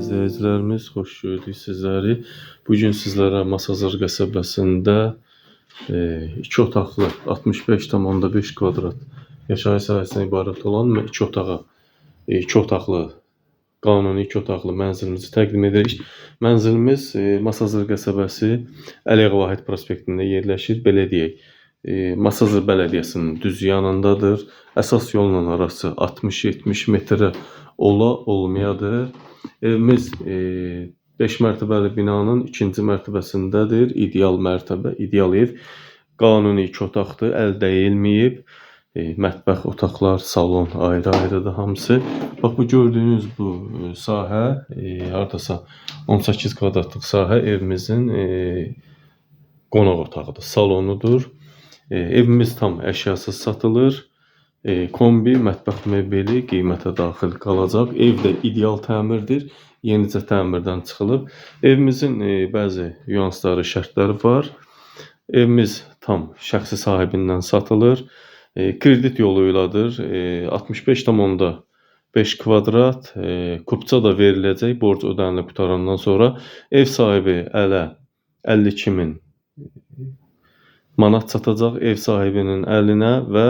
İzləyicilərimiz, xoş gördük sizləri. Bu gün sizlərə Masazır qəsəbəsində e, iki otaqlı 65,5 kvadrat yaşayış sahəsindən ibarət olan iki otağa, e, iki otaqlı qanuni iki otaqlı mənzilimizi təqdim edirik. Mənzilimiz e, Masazır qəsəbəsi Əliyev Vahid prospektində yerləşir. Belə deyək, e, Masazır bələdiyyəsinin düz yanındadır. Əsas yolla arası 60-70 metrə ola olmayadır. Evimiz 5 mərtəbəli binanın ikinci mərtəbəsindədir. İdeal mərtəbə, ideal ev. Qanuni iki otaqdır, əl dəyilməyib. E, mətbəx otaqlar, salon ayrı-ayrıdır hamısı. Bax bu gördüyünüz bu e, sahə e, hardasa 18 kvadratlıq sahə evimizin e, qonaq otağıdır, salonudur. E, evimiz tam əşyasız satılır. E, kombi, mətbəx mebeli qiymətə daxil qalacaq. Ev də ideal təmirdir. Yenicə təmirdən çıxılıb. Evimizin e, bəzi nüansları, şərtləri var. Evimiz tam şəxsi sahibindən satılır. E, kredit yolu ilədir. E, 65,5 kvadrat e, kupça da veriləcək borc ödənilib qutarandan sonra. Ev sahibi ələ 52 min manat çatacaq ev sahibinin əlinə və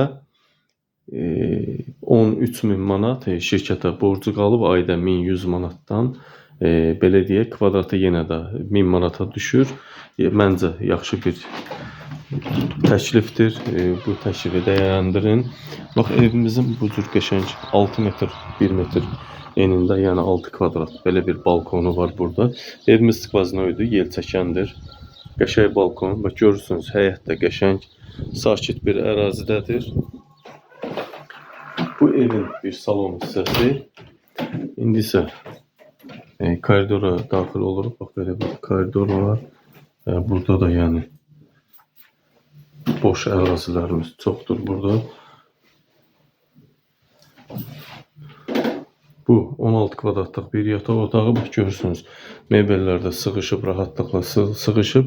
e, 13 min manat e, şirkətə borcu qalıb ayda 1100 manatdan e, belə deyək kvadratı yenə də 1000 manata düşür. E, məncə yaxşı bir təklifdir. Bu təklifi dəyərləndirin. Bax evimizin bu cür qəşəng 6 metr, 1 metr enində, yəni 6 kvadrat belə bir balkonu var burada. Evimiz skvaznoydur, yel çəkəndir. Qəşəng balkon. Bax görürsünüz, həyət də qəşəng, sakit bir ərazidədir. Bu evin bir salon hissəsi. İndi isə e, koridora daxil oluruq. Bax belə bir koridor var. E, burada da yəni boş ərazilərimiz çoxdur burada. Bu 16 kvadratlıq bir yataq otağı bax görürsünüz. Mebellər də sığışıb rahatlıqla sı-.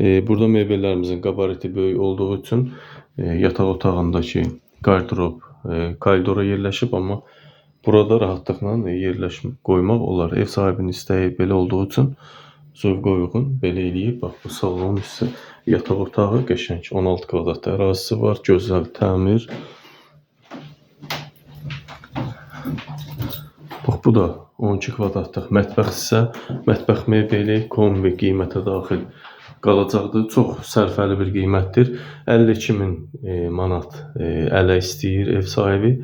E, burada mebellərimizin qabariti böyük olduğu üçün e, yataq otağındakı qardırop e, koridora yerləşib, amma burada rahatlıqla e, yerləşmə qoymaq olar. Ev sahibinin istəyi belə olduğu üçün zövqə uyğun belə eləyib. Bax bu salon hissə yataq otağı qəşəng 16 kvadrat ərazisi var, gözəl təmir. Bax bu da 12 kvadratlıq mətbəx hissə, mətbəx mebeli, kombi qiymətə daxil qalacaqdır. Çox sərfəli bir qiymətdir. 52 min e, manat e, ələ istəyir ev sahibi.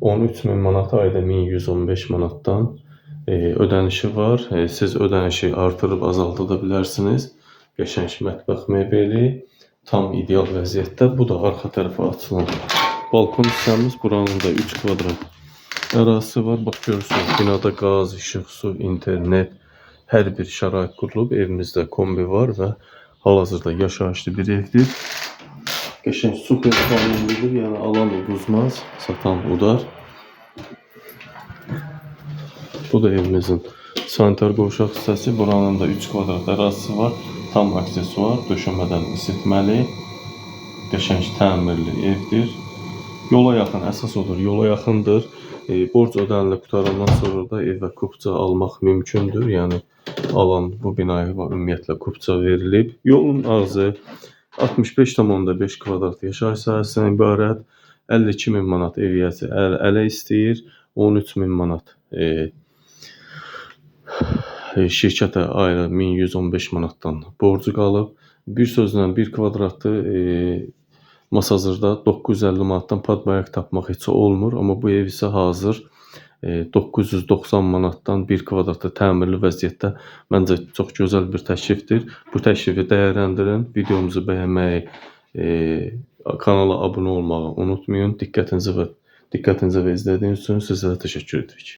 13 min manat ayda 1115 manatdan e, ödənişi var. Siz ödənişi artırıb azalda bilərsiniz. Qəşəng mətbəx mebeli tam ideal vəziyyətdə. Bu da arxa tərəfə açılan balkon hissəmiz. Buranın da 3 kvadrat ərazisi var. Bax görürsünüz, binada qaz, işıq, su, internet, hər bir şərait qurulub. Evimizdə kombi var və hal-hazırda yaşayışlı bir evdir. Qəşəng super qanunludur, yəni alan uduzmaz, satan udar. Bu da evimizin sanitar qovşaq hissəsi. Buranın da 3 kvadrat ərazisi var. Tam aksesuar, döşəmədən isitməli, qəşəng təmirli evdir. Yola yaxın, əsas odur, yola yaxındır. E, borc ödənilib qutarandan sonra da evə kupça almaq mümkündür. Yəni alan bu binaya ümumiyyətlə kupça verilib. Yolun ağzı 65,5 kvadrat yaşayış sahəsindən ibarət. 52 min manat eviyyəsi əl, ələ istəyir. 13 min manat e, e, şirkətə ayrı 1115 manatdan borcu qalıb. Bir sözlə 1 kvadratı e, Masazırda 950 manatdan padmayak tapmaq heç olmur, amma bu ev isə hazır e, 990 manatdan 1 kvadratı təmirli vəziyyətdə məncə çox gözəl bir təklifdir. Bu təklifi dəyərləndirin, videomuzu bəyənməyi, e, kanala abunə olmağı unutmayın. Diqqətinizi və diqqətinizə və izlədiyiniz üçün sizlərə təşəkkür edirik.